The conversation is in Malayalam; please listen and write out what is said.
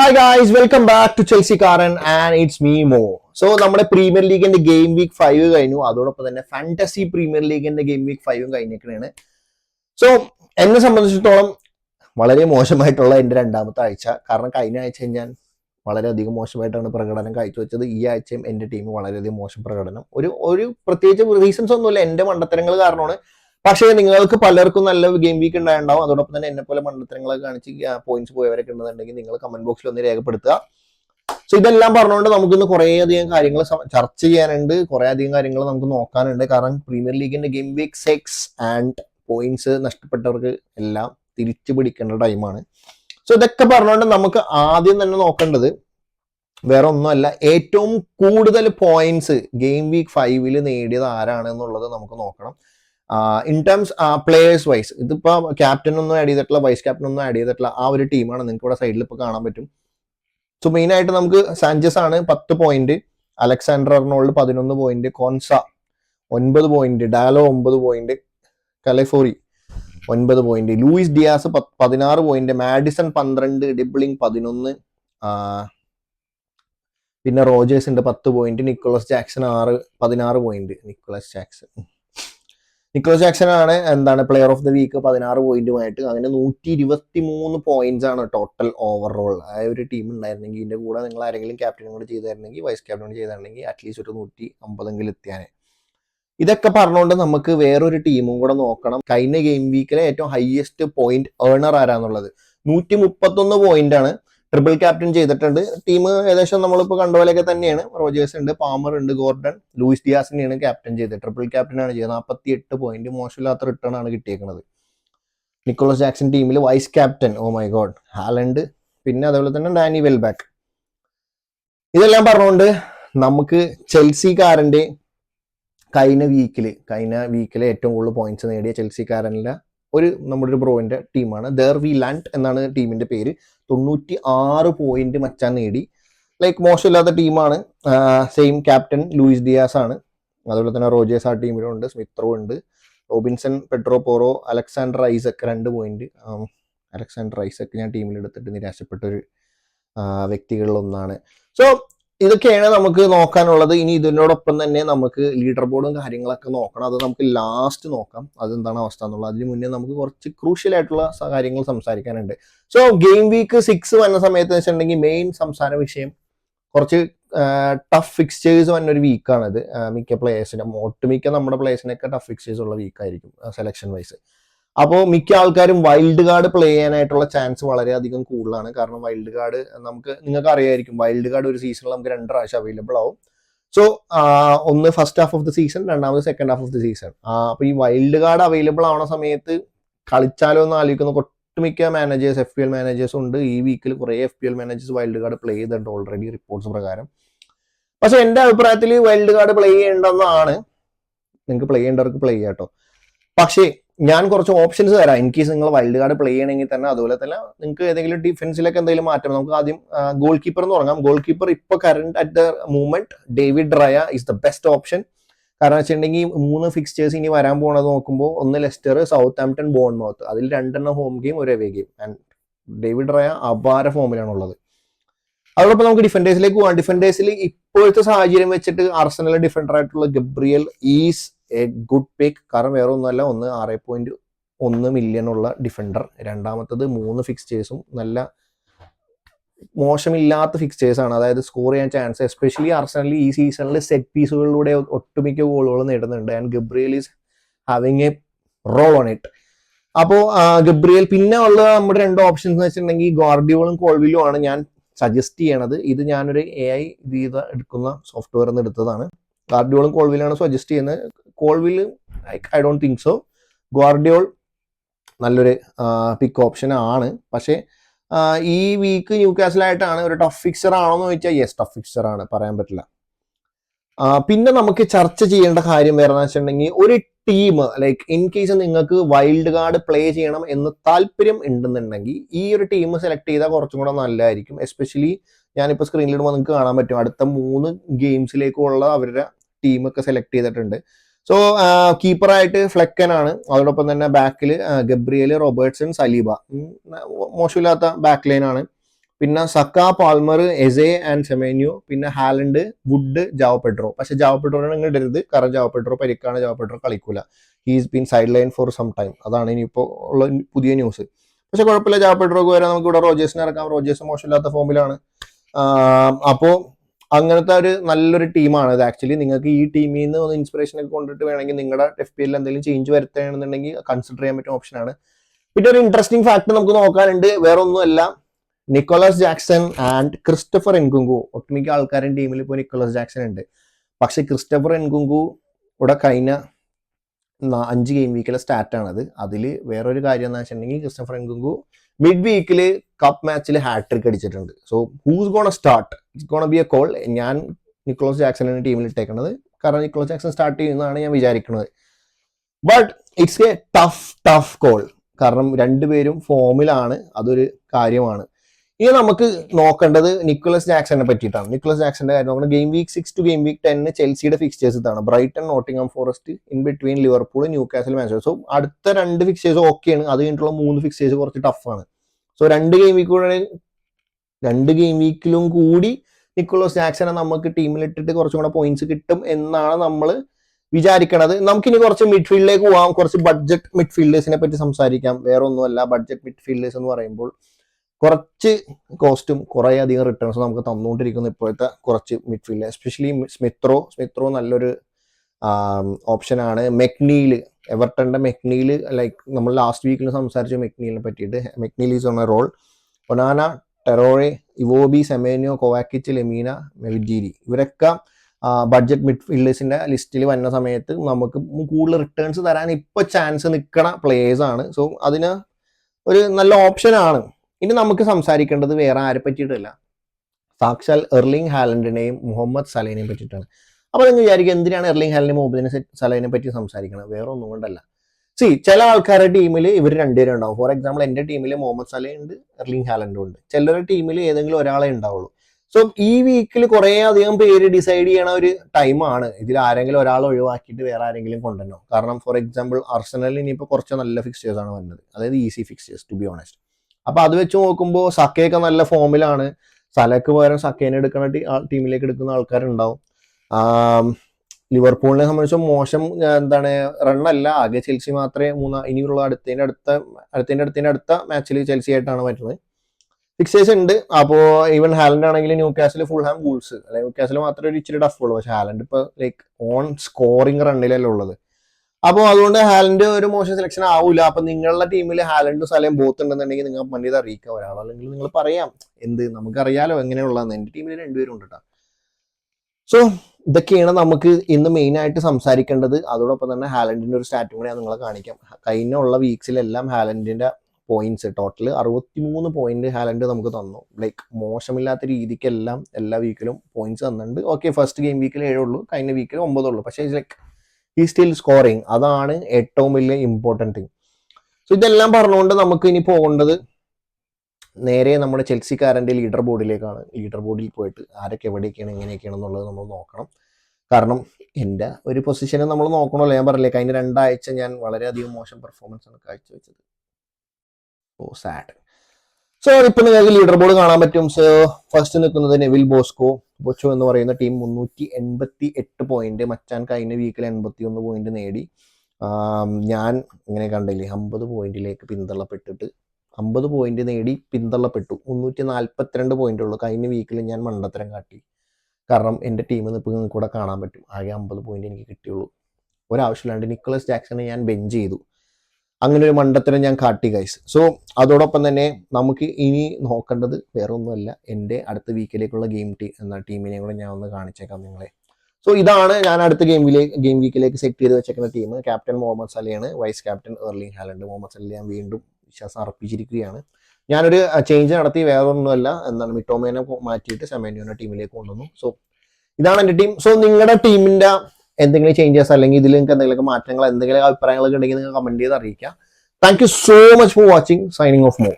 Hi guys welcome back to Chelsea കാരൻ and it's me Mo so നമ്മുടെ പ്രീമിയർ ലീഗിന്റെ ഗെയിം വീക്ക് ഫൈവ് കഴിഞ്ഞു. അതോടൊപ്പം തന്നെ ഫാന്റസി പ്രീമിയർ ലീഗിന്റെ ഗെയിം വീക്ക് ഫൈവും കഴിഞ്ഞിരിക്കണാണ്. സോ എന്നെ സംബന്ധിച്ചിടത്തോളം വളരെ മോശമായിട്ടുള്ള എന്റെ രണ്ടാമത്തെ ആഴ്ച. കാരണം കഴിഞ്ഞ ആഴ്ച ഞാൻ വളരെയധികം മോശമായിട്ടാണ് പ്രകടനം കാഴ്ചവെച്ചത്. ഈ ആഴ്ചയും എന്റെ ടീം വളരെയധികം മോശം പ്രകടനം. ഒരു ഒരു പ്രത്യേകിച്ച് റീസൺസ് ഒന്നുമില്ല. എന്റെ മണ്ടത്തരങ്ങൾ കാരണമാണ് പക്ഷേ നിങ്ങൾക്ക് പലർക്കും നല്ല ഗെയിം വീക്ക് ഉണ്ടായിട്ടുണ്ടാവും. അതോടൊപ്പം തന്നെ എന്നെ പോലെ മണ്ടത്തരങ്ങളൊക്കെ കാണിച്ച് പോയിന്റ്സ് പോയവരൊക്കെ ഉണ്ടെന്നുണ്ടെങ്കിൽ നിങ്ങൾ കമന്റ് ബോക്സിൽ ഒന്ന് രേഖപ്പെടുത്തുക. സോ ഇതെല്ലാം പറഞ്ഞുകൊണ്ട് നമുക്കിന്ന് കുറേ അധികം കാര്യങ്ങൾ ചർച്ച ചെയ്യാനുണ്ട്. കുറേയധികം കാര്യങ്ങൾ നമുക്ക് നോക്കാനുണ്ട്. കാരണം പ്രീമിയർ ലീഗിന്റെ game week six and points നഷ്ടപ്പെട്ടവർക്ക് എല്ലാം തിരിച്ചു പിടിക്കേണ്ട ടൈമാണ് സോ ഇതൊക്കെ പറഞ്ഞുകൊണ്ട് നമുക്ക് ആദ്യം തന്നെ നോക്കേണ്ടത് വേറെ ഒന്നുമല്ല ഏറ്റവും കൂടുതൽ പോയിന്റ്സ് ഗെയിം വീക്ക് ഫൈവിൽ നേടിയത് ആരാണ് എന്നുള്ളത് നമുക്ക് നോക്കണം. ഇൻ ടേംസ് പ്ലേയേഴ്സ് വൈസ് ഇതിപ്പോ ക്യാപ്റ്റൻ ഒന്നും ആഡ് ചെയ്തിട്ടില്ല വൈസ് ക്യാപ്റ്റൻ ഒന്നും ആഡ് ചെയ്തിട്ടില്ല ആ ഒരു ടീമാണ് നിങ്ങൾക്ക് ഇവിടെ സൈഡിൽ ഇപ്പോൾ കാണാൻ പറ്റും. സോ മെയിൻ ആയിട്ട് നമുക്ക് സാഞ്ചസ് ആണ് പത്ത് പോയിന്റ് അലക്സാണ്ടർ അർണോൾഡ് പതിനൊന്ന് പോയിന്റ് കോൺസ ഒൻപത് പോയിന്റ് ഡാലോ ഒമ്പത് പോയിന്റ് കലഫോറി ഒൻപത് പോയിന്റ് ലൂയിസ് ഡിയാസ് പതിനാറ് പോയിന്റ് മാഡിസൺ പന്ത്രണ്ട് ഡിബ്ലിംഗ് പതിനൊന്ന് പിന്നെ റോജേഴ്സ് ഉണ്ട് പത്ത് പോയിന്റ് നിക്കോളസ് ജാക്സൺ ആറ് പതിനാറ് point Nicolas Jackson Nicolas Jackson ആണ് എന്താണ് പ്ലെയർ ഓഫ് ദ വീക്ക് പതിനാറ് പോയിന്റുമായിട്ട് അങ്ങനെ നൂറ്റി ഇരുപത്തി മൂന്ന് പോയിന്റ്സ് ആണ് ടോട്ടൽ ഓവറോൾ ആ ഒരു ടീം ഉണ്ടായിരുന്നെങ്കിൽ ഇതിന്റെ കൂടെ നിങ്ങൾ ആരെങ്കിലും ക്യാപ്റ്റനും കൂടെ ചെയ്തായിരുന്നെങ്കിൽ വൈസ് ക്യാപ്റ്റനും ചെയ്തായിരുന്നെങ്കിൽ അറ്റ്ലീസ്റ്റ് ഒരു നൂറ്റി അമ്പതെങ്കിലും എത്തിയാനെ ഇതൊക്കെ പറഞ്ഞുകൊണ്ട് നമുക്ക് വേറൊരു ടീമും കൂടെ നോക്കണം. കഴിഞ്ഞ ഗെയിം വീക്കിലെ ഏറ്റവും ഹയസ്റ്റ് പോയിന്റ് ഏണർ ആരാന്നുള്ളത്? നൂറ്റി മുപ്പത്തൊന്ന് പോയിന്റ് ആണ്. ട്രിപ്പിൾ ക്യാപ്റ്റൻ ചെയ്തിട്ടുണ്ട്. ടീം ഏകദേശം നമ്മളിപ്പോൾ കണ്ട പോലെയൊക്കെ തന്നെയാണ്. റോജേഴ്സ് ഉണ്ട് പാമർ ഉണ്ട് ഗോർഡൻ ലൂയിസ് ഡിയാസിനെയാണ് ക്യാപ്റ്റൻ ചെയ്തത്. ട്രിപ്പിൾ ക്യാപ്റ്റൻ ആണ് ചെയ്തത്. നാൽപ്പത്തി എട്ട് പോയിന്റ് മോശമില്ലാത്ത റിട്ടേൺ ആണ് കിട്ടിയേക്കുന്നത് നിക്കോളസ് ജാക്സൺ ടീമിൽ vice captain oh my God Haaland പിന്നെ അതേപോലെ തന്നെ ഡാനി വെൽബാക്ക് ഇതെല്ലാം പറഞ്ഞുകൊണ്ട് നമുക്ക് ചെൽസിക്കാരന്റെ കഴിഞ്ഞ വീക്കിൽ കഴിഞ്ഞ വീക്കിലെ ഏറ്റവും കൂടുതൽ പോയിന്റ്സ് നേടിയ ചെൽസിക്കാരനിലെ ഒരു നമ്മുടെ ഒരു ബ്രോവിന്റെ ടീമാണ്. ദർ വി ലാൻഡ് എന്നാണ് ടീമിന്റെ പേര്. തൊണ്ണൂറ്റി ആറ് പോയിന്റ് മച്ചാൻ നേടി. ലൈക്ക് മോശമില്ലാത്ത ടീമാണ്. സെയിം ക്യാപ്റ്റൻ ലൂയിസ് ഡിയാസ് ആണ്. അതുപോലെ തന്നെ റോജേഴ്സ് ആ ടീമിലുണ്ട് സ്മിത്രോ ഉണ്ട്. Robinson Pedro Porro Alexander Isak രണ്ട് പോയിന്റ് അലക്സാണ്ടർ ഐസക് ഞാൻ ടീമിൽ എടുത്തിട്ട് നിരാശപ്പെട്ട ഒരു ആ, വ്യക്തികളിൽ ഒന്നാണ്. സോ ഇതൊക്കെയാണ് നമുക്ക് നോക്കാനുള്ളത്. ഇനി ഇതിനോടൊപ്പം തന്നെ നമുക്ക് ലീഡർ ബോർഡും കാര്യങ്ങളൊക്കെ നോക്കണം. അത് നമുക്ക് ലാസ്റ്റ് നോക്കാം. അതെന്താണ് അവസ്ഥ എന്നുള്ളത്. അതിന് മുന്നേ നമുക്ക് കുറച്ച് ക്രൂഷ്യൽ ആയിട്ടുള്ള കാര്യങ്ങൾ സംസാരിക്കാനുണ്ട്. സോ ഗെയിം വീക്ക് സിക്സ് വന്ന സമയത്ത് വെച്ചിട്ടുണ്ടെങ്കിൽ മെയിൻ സംസാര വിഷയം കുറച്ച് ടഫ് ഫിക്സേഴ്സ് വന്ന ഒരു വീക്കാണിത് മിക്ക പ്ലേയേഴ്സിനും ഒട്ടുമിക്ക നമ്മുടെ പ്ലേയേഴ്സിനൊക്കെ ടഫ് ഫിക്സേഴ്സ് ഉള്ള വീക്കായിരിക്കും സെലക്ഷൻ വൈസ് അപ്പോൾ മിക്ക ആൾക്കാരും വൈൽഡ് കാർഡ് പ്ലേ ചെയ്യാനായിട്ടുള്ള ചാൻസ് വളരെയധികം കൂടുതലാണ്. കാരണം വൈൽഡ് കാർഡ് നമുക്ക് നിങ്ങൾക്ക് അറിയായിരിക്കും വൈൽഡ് കാർഡ് ഒരു സീസണിൽ നമുക്ക് രണ്ട് പ്രാവശ്യം അവൈലബിൾ ആവും. സോ ഒന്ന് first half of the season രണ്ടാമത് second half of the season അപ്പോൾ ഈ വൈൽഡ് കാർഡ് അവൈലബിൾ ആവുന്ന സമയത്ത് കളിച്ചാലോ എന്ന് ആലോചിക്കുന്ന ഒട്ടുമിക്ക managers F P L managers ഉണ്ട്. ഈ വീക്കിൽ കുറേ F P L managers wild card play ചെയ്തിട്ടുണ്ട് ഓൾറെഡി റിപ്പോർട്ട്സ് പ്രകാരം. പക്ഷെ എന്റെ അഭിപ്രായത്തിൽ വൈൽഡ് കാർഡ് പ്ലേ ചെയ്യേണ്ടെന്നാണ് നിങ്ങൾക്ക് പ്ലേ ചെയ്യേണ്ടവർക്ക് പ്ലേ ചെയ്യാം കേട്ടോ പക്ഷേ ഞാൻ കുറച്ച് ഓപ്ഷൻസ് തരാം. ഇൻ കേസ് നിങ്ങൾ വൈൽഡ് കാർഡ് പ്ലേ ചെയ്യണമെങ്കിൽ തന്നെ അതുപോലെ തന്നെ നിങ്ങൾക്ക് ഏതെങ്കിലും ഡിഫൻസിലൊക്കെ എന്തെങ്കിലും മാറ്റം നമുക്ക് ആദ്യം ഗോൾ കീപ്പർ എന്ന് തുടങ്ങാം. ഗോൾ കീപ്പർ ഇപ്പൊ current at the moment David Raya is the best option കാരണം വെച്ചിട്ടുണ്ടെങ്കിൽ മൂന്ന് ഫിക്സ്റ്റേഴ്സ് ഇനി വരാൻ പോണത് നോക്കുമ്പോൾ ഒന്ന് ലെസ്റ്റർ സൗത്ത് ആംപ്ടൺ ബോൺമൗത്ത് അതിൽ രണ്ടെണ്ണം ഹോം ഗെയിം ഒരു away game and David Raya അപാര ഫോമിലാണ് ഉള്ളത്. അതോടൊപ്പം നമുക്ക് ഡിഫൻഡേഴ്സിലേക്ക് പോകാം. ഡിഫൻഡേഴ്സിൽ ഇപ്പോഴത്തെ സാഹചര്യം വെച്ചിട്ട് അർസനൽ ഡിഫൻഡർ ആയിട്ടുള്ള Gabriel is a good pick കാരണം വേറെ ഒന്നുമല്ല ഒന്ന് ആറ് പോയിന്റ് ഒന്ന് മില്യൺ ഉള്ള ഡിഫൻഡർ രണ്ടാമത്തത് മൂന്ന് ഫിക്സ്ചേഴ്സും നല്ല മോശമില്ലാത്ത ഫിക്സ്ചേഴ്സാണ് അതായത് സ്കോർ ചെയ്യാൻ ചാൻസ് എസ്പെഷ്യലി അർസണലി ഈ സീസണിൽ സെറ്റ് പീസുകളിലൂടെ ഒട്ടുമിക്ക ഗോളുകൾ നേടുന്നുണ്ട്. And Gabriel is having a roll on it അപ്പോൾ ഗബ്രിയൽ പിന്നെ ഉള്ള നമ്മുടെ രണ്ട് ഓപ്ഷൻസ് എന്ന് വെച്ചിട്ടുണ്ടെങ്കിൽ ഗോർഡിയോളും കോൾവിലും ആണ് ഞാൻ സജസ്റ്റ് ചെയ്യണത്. ഇത് ഞാനൊരു എ ഐ ഇത് എടുക്കുന്ന സോഫ്റ്റ്വെയർ നിന്ന് എടുത്തതാണ്. ഗാർഡിയോളും കോൾവിലാണ് സജസ്റ്റ് ചെയ്യുന്നത്. Colwill I don't think so Gvardiol നല്ലൊരു പിക്ക് ഓപ്ഷൻ ആണ്. പക്ഷേ ഈ വീക്ക് ന്യൂ കാസിലായിട്ടാണ് ഒരു ടഫ് ഫിക്സർ ആണോന്ന് ചോദിച്ചാൽ യെസ് ടഫ് ഫിക്സർ ആണ്. പറയാൻ പറ്റില്ല. പിന്നെ നമുക്ക് ചർച്ച ചെയ്യേണ്ട കാര്യം വേറെ വെച്ചിട്ടുണ്ടെങ്കിൽ ഒരു ടീം ലൈക്ക് ഇൻ കേസ് നിങ്ങൾക്ക് വൈൽഡ് കാർഡ് പ്ലേ ചെയ്യണം എന്ന് താല്പര്യം ഉണ്ടെന്നുണ്ടെങ്കിൽ ഈ ഒരു ടീം സെലക്ട് ചെയ്താൽ കുറച്ചും കൂടെ നല്ലതായിരിക്കും. എസ്പെഷ്യലി ഞാനിപ്പോൾ സ്ക്രീനിലിടുമ്പോൾ നിങ്ങൾക്ക് കാണാൻ പറ്റും. അടുത്ത മൂന്ന് ഗെയിംസിലേക്കുള്ള അവരുടെ ടീമൊക്കെ സെലക്ട് ചെയ്തിട്ടുണ്ട്. സോ കീപ്പറായിട്ട് ഫ്ലെക്കൻ ആണ് അതോടൊപ്പം തന്നെ ബാക്കിൽ ഗബ്രിയൽ റോബേർട്സൺ സലീബ. മോശമില്ലാത്ത ബാക്ക് ലൈൻ ആണ്. പിന്നെ Saka Palmer Eze and Semenyo പിന്നെ ഹാലൻഡ് വുഡ് ജാവ പെട്രോ പക്ഷെ ജാവ പെട്രോനെ നിങ്ങൾ ഇടരുത്. കാരണം ജാവ പെട്രോ പരിക്കാണ് Java Pedro കളിക്കൂല. He's been sideline for some time അതാണ് ഇനിയിപ്പോൾ ഉള്ള പുതിയ ന്യൂസ് പക്ഷെ കുഴപ്പമില്ല ജാവ പെട്രോക്ക് വരാൻ നമുക്ക് ഇവിടെ റോജേഴ്സിനെ ഇറക്കാം. റോജേഴ്സ് മോശമില്ലാത്ത ഫോമിലാണ് അപ്പോൾ അങ്ങനത്തെ ഒരു നല്ലൊരു ടീമാണ്. ഇത് ആക്ച്വലി നിങ്ങൾക്ക് ഈ ടീമിൽ നിന്ന് ഒന്ന് ഇൻസ്പിറേഷൻ ഒക്കെ കൊണ്ടിട്ട് വേണമെങ്കിൽ നിങ്ങളുടെ എഫ് പി എല്ലിൽ എന്തെങ്കിലും ചേഞ്ച് വരുത്തുകയാണെന്നുണ്ടെങ്കിൽ കൺസിഡർ ചെയ്യാൻ പറ്റുന്ന ഓപ്ഷനാണ് പിന്നെ ഒരു ഇൻട്രസ്റ്റിംഗ് ഫാക്ട് നമുക്ക് നോക്കാനുണ്ട്. വേറെ ഒന്നുമല്ല Nicolas Jackson and Christopher Nkunku ഒട്ടുമിക്ക ആൾക്കാരും ടീമിൽ ഇപ്പോൾ നിക്കോളസ് ജാക്സൺ ഉണ്ട്. പക്ഷെ ക്രിസ്റ്റഫർ എൻകുങ്കു ഇവിടെ കഴിഞ്ഞ അഞ്ച് ഗെയിം വീക്കിലെ സ്റ്റാറ്റാണത് അതിൽ വേറൊരു കാര്യം എന്ന് വെച്ചിട്ടുണ്ടെങ്കിൽ ക്രിസ്റ്റഫർ എൻകുങ്കു മിഡ് വീക്കിൽ കപ്പ് മാച്ചിൽ ഹാട്രിക് അടിച്ചിട്ടുണ്ട്. So who's gonna start it's gonna be a call ഞാൻ നിക്കോളസ് ജാക്സനാണ് ടീമിൽ ഇട്ടേക്കുന്നത് കാരണം നിക്കോളസ് ജാക്സൺ സ്റ്റാർട്ട് ചെയ്യുന്നതാണ് ഞാൻ വിചാരിക്കുന്നത് but it's a tough tough call കാരണം രണ്ടുപേരും ഫോമിലാണ് അതൊരു കാര്യമാണ്. ഇനി നമുക്ക് നോക്കേണ്ടത് നിക്കുലസ് ജാക്സനെ പറ്റിയിട്ടാണ്. നിക്കുലസ് ജാക്സന്റെ കാര്യം നോക്കുന്നത് game week six to game week ടെന്നിന് ചെൽസിയുടെ ഫിക്സ്റ്റേഴ്സ് ഇതാണ്. Brighton Nottingham Forest in between Liverpool Newcastle Manchester so അടുത്ത രണ്ട് ഫിക്സ്റ്റേഴ്സ് ഓക്കെയാണ് അത് കഴിഞ്ഞിട്ടുള്ള മൂന്ന് ഫിക്സ്റ്റേഴ്സ് കുറച്ച് ടഫാണ് സോ രണ്ട് ഗെയിം വീക്ക് രണ്ട് ഗെയിം വീക്കിലും കൂടി നിക്കോളസ് ജാക്സനെ നമുക്ക് ടീമിലിട്ടിട്ട് കുറച്ചും കൂടെ പോയിന്റ്സ് കിട്ടും എന്നാണ് നമ്മൾ വിചാരിക്കണത്. നമുക്കിനി കുറച്ച് മിഡ്ഫീൽഡിലേക്ക് പോവാം. കുറച്ച് ബഡ്ജറ്റ് മിഡ്ഫീൽഡേഴ്സിനെ പറ്റി സംസാരിക്കാം. വേറെ ഒന്നുമല്ല ബഡ്ജറ്റ് മിഡ്ഫീൽഡേഴ്സ് എന്ന് പറയുമ്പോൾ കുറച്ച് കോസ്റ്റും കുറേ അധികം റിട്ടേൺസും നമുക്ക് തന്നുകൊണ്ടിരിക്കുന്ന ഇപ്പോഴത്തെ കുറച്ച് മിഡ്ഫീൽഡ് എസ്പെഷ്യലി സ്മിത്രോ സ്മിത്രോ നല്ലൊരു ഓപ്ഷനാണ് മെക്നീൽ എവർട്ടന്റെ മെക്നീൽ ലൈക്ക് നമ്മൾ ലാസ്റ്റ് വീക്കിൽ സംസാരിച്ച മെക്നീലിനെ പറ്റിയിട്ട്. McNeil is on a roll Onana Traore Iwobi Semenyo Kovacic Lemina മെവിജീരി ഇവരൊക്കെ ബഡ്ജറ്റ് മിഡ്ഫീൽഡേഴ്സിന്റെ ലിസ്റ്റിൽ വന്ന സമയത്ത് നമുക്ക് കൂടുതൽ റിട്ടേൺസ് തരാൻ ഇപ്പോൾ ചാൻസ് നിൽക്കണ പ്ലേയേഴ്സാണ് സോ അതിന് ഒരു നല്ല ഓപ്ഷനാണ് ഇനി നമുക്ക് സംസാരിക്കേണ്ടത് വേറെ ആരെ പറ്റിയിട്ടല്ല. സാക്ഷാൽ എർലിംഗ് ഹാലൻഡിനെയും മുഹമ്മദ് സലൈനെയും പറ്റിയിട്ടാണ്. അപ്പോൾ നിങ്ങൾ വിചാരിക്കും എന്തിനാണ് എർലിംഗ് ഹാലിനെ മുഹമ്മദ് സലൈനെ പറ്റി സംസാരിക്കുന്നത് വേറെ ഒന്നും കൊണ്ടല്ല. സി ചില ആൾക്കാരുടെ ടീമിൽ ഇവർ രണ്ടുപേരും ഉണ്ടാവും. ഫോർ എക്സാമ്പിൾ എന്റെ ടീമിൽ മുഹമ്മദ് സലഹ് ഉണ്ട് എർലിംഗ് ഹാലൻഡും ഉണ്ട്. ചിലരുടെ ടീമിൽ ഏതെങ്കിലും ഒരാളെ ഉണ്ടാവുള്ളൂ. സോ ഈ വീക്കിൽ കുറേ അധികം പേര് ഡിസൈഡ് ചെയ്യണ ഒരു ടൈമാണ് ഇതിൽ ആരെങ്കിലും ഒരാൾ ഒഴിവാക്കിയിട്ട് വേറെ ആരെങ്കിലും കൊണ്ടുവരണം? കാരണം ഫോർ എക്സാമ്പിൾ അർസനലിൽ ഇനിയിപ്പോൾ കുറച്ച് നല്ല ഫിക്സേഴ്സ് ആണ് വരുന്നത് അതായത് easy fixtures to be honest അപ്പൊ അത് വെച്ച് നോക്കുമ്പോൾ സക്കയൊക്കെ നല്ല ഫോമിലാണ്. സലക്ക് പകരം സക്കേനെ എടുക്കുന്ന ടീമിലേക്ക് എടുക്കുന്ന ആൾക്കാരുണ്ടാവും. ലിവർപൂളിനെ സംബന്ധിച്ച് മോശം എന്താണ് റണ്ണല്ല. ആകെ ചെൽസി മാത്രമേ മൂന്നാ ഇനിയുള്ള അടുത്തതിന്റെ അടുത്ത അടുത്തതിന്റെ അടുത്തതിന്റെ അടുത്ത മാച്ചിൽ ചെൽസി ആയിട്ടാണ് പറ്റുന്നത്. ഫിക്സേഴ്സ് ഉണ്ട്. അപ്പോൾ ഈവൻ ഹാലൻഡ് ആണെങ്കിൽ ന്യൂ കാസിൽ ഫുൾ ഹാം ഗൂൾസ്. അല്ലെങ്കിൽ ന്യൂ കാസിൽ മാത്രമേ ഒരു ഇച്ചിരി ടഫ് ഉള്ളൂ. പക്ഷെ ഹാലൻഡ് ഇപ്പൊ ലൈക്ക് ഓൺ സ്കോറിംഗ് റണ്ണിലല്ല ഉള്ളത്. അപ്പോൾ അതുകൊണ്ട് ഹാലൻഡ് ഒരു മോശം സെലക്ഷൻ ആവില്ല അപ്പൊ നിങ്ങളുടെ ടീമിൽ ഹാലൻഡും സലയും ബോത്ത് ഉണ്ടെന്നുണ്ടെങ്കിൽ നിങ്ങൾ മണ്ണിത് അറിയിക്കാം ഒരാൾ അല്ലെങ്കിൽ നിങ്ങൾ പറയാം എന്ത് നമുക്കറിയാലോ എങ്ങനെയുള്ളതെന്ന്. എന്റെ ടീമിൽ രണ്ടുപേരും ഉണ്ട് കേട്ടോ സോ ഇതൊക്കെയാണ് നമുക്ക് ഇന്ന് മെയിൻ ആയിട്ട് സംസാരിക്കേണ്ടത്. അതോടൊപ്പം തന്നെ ഹാലൻഡിന്റെ ഒരു സ്റ്റാറ്റും കൂടെ ഞാൻ നിങ്ങളെ കാണിക്കാം. കഴിഞ്ഞ ഉള്ള വീക്സിലെല്ലാം ഹാലൻഡിന്റെ പോയിന്റ്സ് ടോട്ടൽ അറുപത്തിമൂന്ന് പോയിന്റ് ഹാലൻഡ് നമുക്ക് തന്നു. ലൈക്ക് മോശമില്ലാത്ത രീതിക്കെല്ലാം എല്ലാ വീക്കിലും പോയിന്റ്സ് തന്നിട്ടുണ്ട്. ഓക്കെ ഫസ്റ്റ് ഗെയിം വീക്കിൽ ഏഴുള്ളൂ കഴിഞ്ഞ വീക്കിൽ ഒമ്പതുള്ളൂ പക്ഷേ ലൈക്ക് ഈ സ്റ്റിൽ സ്കോറിങ് അതാണ് ഏറ്റവും വലിയ ഇമ്പോർട്ടന്റ് തിങ് സോ ഇതെല്ലാം പറഞ്ഞുകൊണ്ട് നമുക്ക് ഇനി പോകേണ്ടത് നേരെ നമ്മുടെ ചെൽസിക്കാരന്റെ ലീഡർ ബോർഡിലേക്കാണ് ലീഡർ ബോർഡിൽ പോയിട്ട് ആരൊക്കെ എവിടെയൊക്കെയാണ് എങ്ങനെയൊക്കെയാണ് എന്നുള്ളത് നമ്മൾ നോക്കണം. കാരണം എന്റെ ഒരു പൊസിഷനെ നമ്മൾ നോക്കണമല്ലോ. ഞാൻ പറഞ്ഞില്ലേ കഴിഞ്ഞ രണ്ടാഴ്ച ഞാൻ വളരെയധികം മോശം പെർഫോമൻസ് ആണ് കാഴ്ചവെച്ചത്. ഓ സാഡ് സോ ഇപ്പൊ നിങ്ങൾക്ക് ലീഡർ ബോർഡ് കാണാൻ പറ്റും. സോ ഫസ്റ്റ് നിൽക്കുന്നത് നെവിൽ ബോസ്കോ ബൊച്ചോ എന്ന് പറയുന്ന ടീം മുന്നൂറ്റി എൺപത്തി എട്ട് പോയിന്റ് മച്ചാൻ കഴിഞ്ഞ വീക്കിൽ എൺപത്തി ഒന്ന് പോയിന്റ് നേടി. ഞാൻ ഇങ്ങനെ കണ്ടില്ലേ അമ്പത് പോയിന്റിലേക്ക് പിന്തള്ളപ്പെട്ടിട്ട് അമ്പത് പോയിന്റ് നേടി പിന്തള്ളപ്പെട്ടു. മുന്നൂറ്റി നാൽപ്പത്തിരണ്ട് പോയിന്റ് ഉള്ളൂ. കഴിഞ്ഞ വീക്കിൽ ഞാൻ മണ്ടത്തരം കാട്ടി. കാരണം എന്റെ ടീം നിങ്ങൾക്ക് കൂടെ കാണാൻ പറ്റും. ആകെ അമ്പത് പോയിന്റ് എനിക്ക് കിട്ടിയുള്ളൂ. ഒരാവശ്യമില്ലാണ്ട് നിക്കോളസ് ജാക്സനെ ഞാൻ ബെഞ്ച് ചെയ്തു. അങ്ങനെ ഒരു മണ്ടത്തരം ഞാൻ കാട്ടി ഗൈസ് സോ അതോടൊപ്പം തന്നെ നമുക്ക് ഇനി നോക്കേണ്ടത് വേറെ ഒന്നുമല്ല എന്റെ അടുത്ത വീക്കിലേക്കുള്ള ഗെയിം ടീം എന്ന ടീമിനെ കൂടെ ഞാൻ ഒന്ന് കാണിച്ചേക്കാം നിങ്ങളെ. സോ ഇതാണ് ഞാൻ അടുത്ത ഗെയിമിലേക്ക് ഗെയിം വീക്കിലേക്ക് സെറ്റ് ചെയ്ത് വെച്ചേക്കുന്ന team captain Mohamed സലിയാണ് vice captain Erling Haaland Mohamed Salah ഞാൻ വീണ്ടും വിശ്വാസം അർപ്പിച്ചിരിക്കുകയാണ്. ഞാനൊരു ചേഞ്ച് നടത്തി വേറെ ഒന്നുമല്ല എന്താണ് മിറ്റോമേനെ മാറ്റിയിട്ട് സെമേനിയോനെ ടീമിലേക്ക് കൊണ്ടുവന്നു. സോ ഇതാണ് എന്റെ ടീം സോ നിങ്ങളുടെ ടീമിന്റെ എന്തെങ്കിലും ചേഞ്ചസ് അല്ലെങ്കിൽ ഇതിൽ നിങ്ങൾക്ക് എന്തെങ്കിലും മാറ്റങ്ങൾ എന്തെങ്കിലും അഭിപ്രായങ്ങളൊക്കെ ഉണ്ടെങ്കിൽ നിങ്ങൾ കമന്റ് ചെയ്ത് അറിയിക്കുക. Thank you so much for watching signing off മോ